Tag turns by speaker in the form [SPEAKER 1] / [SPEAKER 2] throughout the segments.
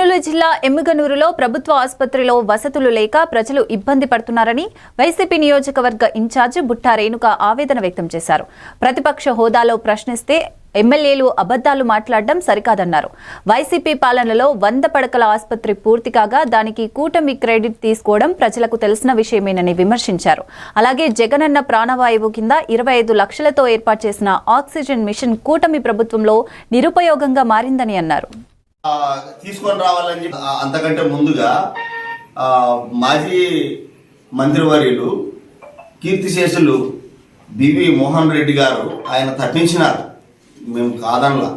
[SPEAKER 1] కర్నూలు జిల్లా ఎమ్మిగనూరులో ప్రభుత్వ ఆసుపత్రిలో వసతులు లేక ప్రజలు ఇబ్బంది పడుతున్నారని వైసీపీ నియోజకవర్గ ఇన్ఛార్జ్ బుట్టా రేణుక ఆవేదన వ్యక్తం చేశారు. ప్రతిపక్ష హోదాలో ప్రశ్నిస్తే ఎమ్మెల్యేలు అబద్దాలు మాట్లాడడం సరికాదన్నారు. వైసీపీ పాలనలో వంద పడకల ఆసుపత్రి పూర్తి కాగా దానికి కూటమి క్రెడిట్ తీసుకోవడం ప్రజలకు తెలిసిన విషయమేనని విమర్శించారు. అలాగే జగనన్న ప్రాణవాయువు కింద ఇరవై ఐదు లక్షలతో ఏర్పాటు చేసిన ఆక్సిజన్ మిషన్ కూటమి ప్రభుత్వంలో నిరుపయోగంగా మారిందని అన్నారు.
[SPEAKER 2] తీసుకొని రావాలని చెప్పి అంతకంటే ముందుగా మాజీ మంత్రివర్యులు కీర్తిశేషులు బివి మోహన్ రెడ్డి గారు ఆయన తప్పించినారు. మేము కాదనలా.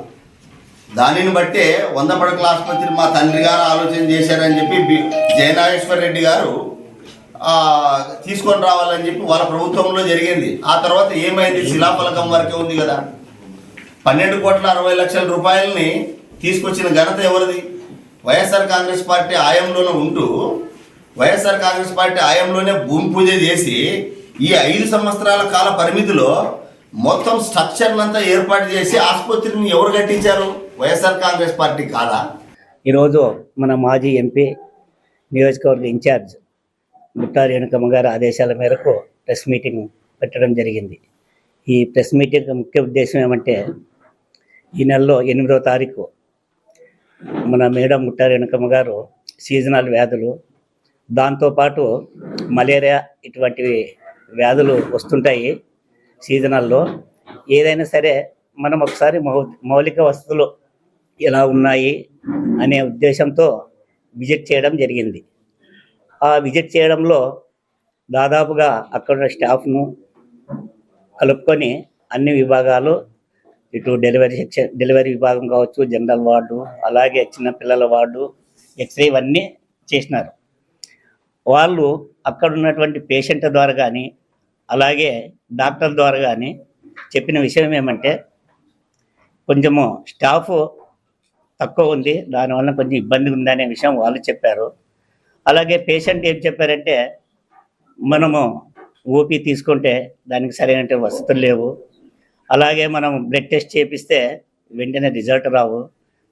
[SPEAKER 2] దానిని బట్టే వంద పడకల ఆసుపత్రి మా తండ్రి గారు ఆలోచన చేశారని చెప్పి బి- జయనాగేశ్వర రెడ్డి గారు తీసుకొని రావాలని చెప్పి వాళ్ళ ప్రభుత్వంలో జరిగింది. ఆ తర్వాత ఏమైంది? శిలాఫలకం వరకే ఉంది కదా. పన్నెండు కోట్ల అరవై లక్షల రూపాయలని తీసుకొచ్చిన ఘనత ఎవరిది? వైఎస్ఆర్ కాంగ్రెస్ పార్టీ ఆయంలోనే ఉంటూ వైఎస్ఆర్ కాంగ్రెస్ పార్టీ ఆయంలోనే భూమి పూజ చేసి ఈ ఐదు సంవత్సరాల కాల పరిమితిలో మొత్తం స్ట్రక్చర్లంతా ఏర్పాటు చేసి ఆసుపత్రిని ఎవరు కట్టించారు? వైఎస్ఆర్ కాంగ్రెస్ పార్టీ కాదా?
[SPEAKER 3] ఈరోజు మన మాజీ ఎంపీ నియోజకవర్గ ఇన్ఛార్జ్ ముట్టారు రేణుకమ్మ గారి ఆదేశాల మేరకు ప్రెస్ మీటింగ్ పెట్టడం జరిగింది. ఈ ప్రెస్ మీటింగ్ ముఖ్య ఉద్దేశం ఏమంటే ఈ నెలలో ఎనిమిదవ తారీఖు మన మేడం ముట్టారు వెనకమ్మ గారు సీజనల్ వ్యాధులు. దాంతోపాటు మలేరియా ఇటువంటివి వ్యాధులు వస్తుంటాయి సీజనల్లో. ఏదైనా సరే మనం ఒకసారి మౌలిక వసతులు ఎలా ఉన్నాయి అనే ఉద్దేశంతో విజిట్ చేయడం జరిగింది. ఆ విజిట్ చేయడంలో దాదాపుగా అక్కడ స్టాఫ్ను కలుపుకొని అన్ని విభాగాలు ఇటు డెలివరీ సెక్షన్ డెలివరీ విభాగం కావచ్చు జనరల్ వార్డు అలాగే చిన్నపిల్లల వార్డు ఎక్స్రే ఇవన్నీ చేసినారు. వాళ్ళు అక్కడ ఉన్నటువంటి పేషెంట్ ద్వారా కానీ అలాగే డాక్టర్ ద్వారా కానీ చెప్పిన విషయం ఏమంటే కొంచెము స్టాఫ్ తక్కువ ఉంది దానివల్ల కొంచెం ఇబ్బంది ఉందనే విషయం వాళ్ళు చెప్పారు. అలాగే పేషెంట్ ఏం చెప్పారంటే మనము ఓపీ తీసుకుంటే దానికి సరైన వసతులు లేవు అలాగే మనం బ్లడ్ టెస్ట్ చేపిస్తే వెంటనే రిజల్ట్ రావు.